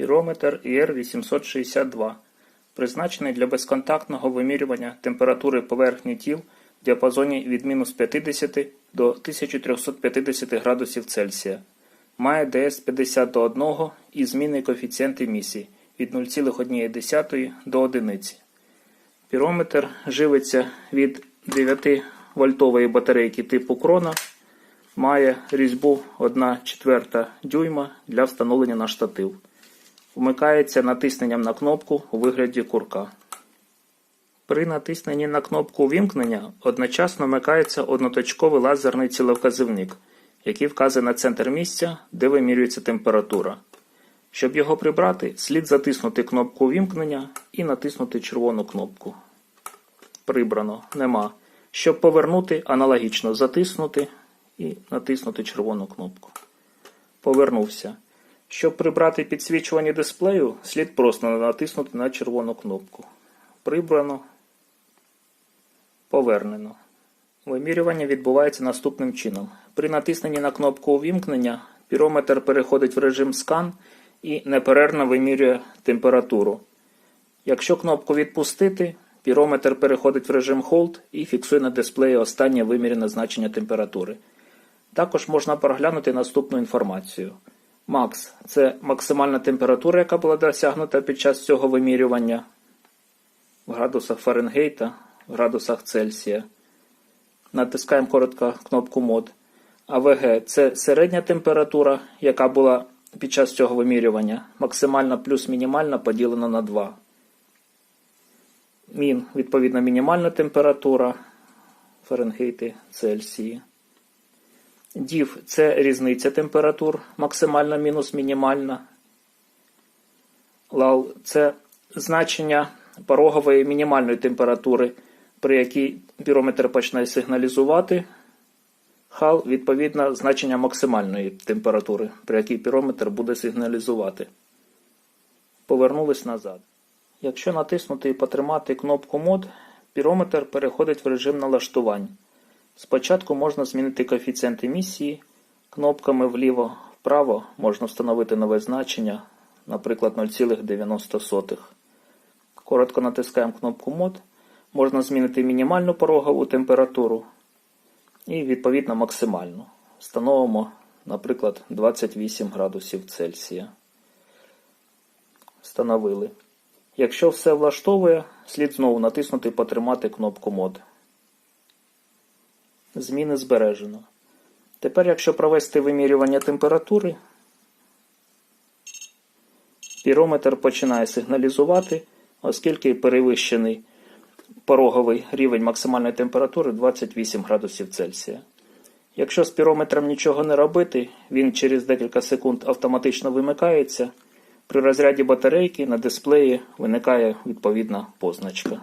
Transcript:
Пірометр IR862, призначений для безконтактного вимірювання температури поверхні тіл в діапазоні від мінус 50 до 1350 градусів Цельсія. Має ДС 50 до 1 і змінний коефіцієнт емісії від 0,1 до 1. Пірометр живиться від 9 вольтової батарейки типу крона, має різьбу 1 четверта дюйма для встановлення на штатив. Вмикається натисненням на кнопку у вигляді курка. При натисненні на кнопку вімкнення одночасно вмикається одноточковий лазерний цілевказівник, який вказує на центр місця, де вимірюється температура. Щоб його прибрати, слід затиснути кнопку вімкнення і натиснути червону кнопку. Прибрано нема. Щоб повернути, аналогічно затиснути і натиснути червону кнопку. Повернувся. Щоб прибрати підсвічування дисплею, слід просто натиснути на червону кнопку. Прибрано. Повернено. Вимірювання відбувається наступним чином. При натисненні на кнопку увімкнення пірометр переходить в режим скан і неперервно вимірює температуру. Якщо кнопку відпустити, пірометр переходить в режим Hold і фіксує на дисплеї останнє вимірене значення температури. Також можна проглянути наступну інформацію. Макс це максимальна температура, яка була досягнута під час цього вимірювання в градусах Фаренгейта, в градусах Цельсія. Натискаємо коротко кнопку мод. АВГ це середня температура, яка була під час цього вимірювання. Максимальна плюс мінімальна поділена на 2. Мін, відповідно, мінімальна температура Фаренгейти Цельсії. Дів це різниця температур, максимальна мінус мінімальна. Лал це значення порогової мінімальної температури, при якій пірометр почне сигналізувати. Хал відповідно значення максимальної температури, при якій пірометр буде сигналізувати. Повернулись назад. Якщо натиснути і потримати кнопку мод, пірометр переходить в режим налаштувань. Спочатку можна змінити коефіцієнт емісії. Кнопками вліво-вправо можна встановити нове значення, наприклад 0,90. Коротко натискаємо кнопку мод. Можна змінити мінімальну порогову температуру і, відповідно, максимальну. Встановимо, наприклад, 28 градусів Цельсія. Встановили. Якщо все влаштовує, слід знову натиснути і потримати кнопку мод. Зміни збережено. Тепер, якщо провести вимірювання температури, пірометр починає сигналізувати, оскільки перевищений пороговий рівень максимальної температури 28 градусів Цельсія. Якщо з пірометром нічого не робити, він через декілька секунд автоматично вимикається. При розряді батарейки на дисплеї виникає відповідна позначка.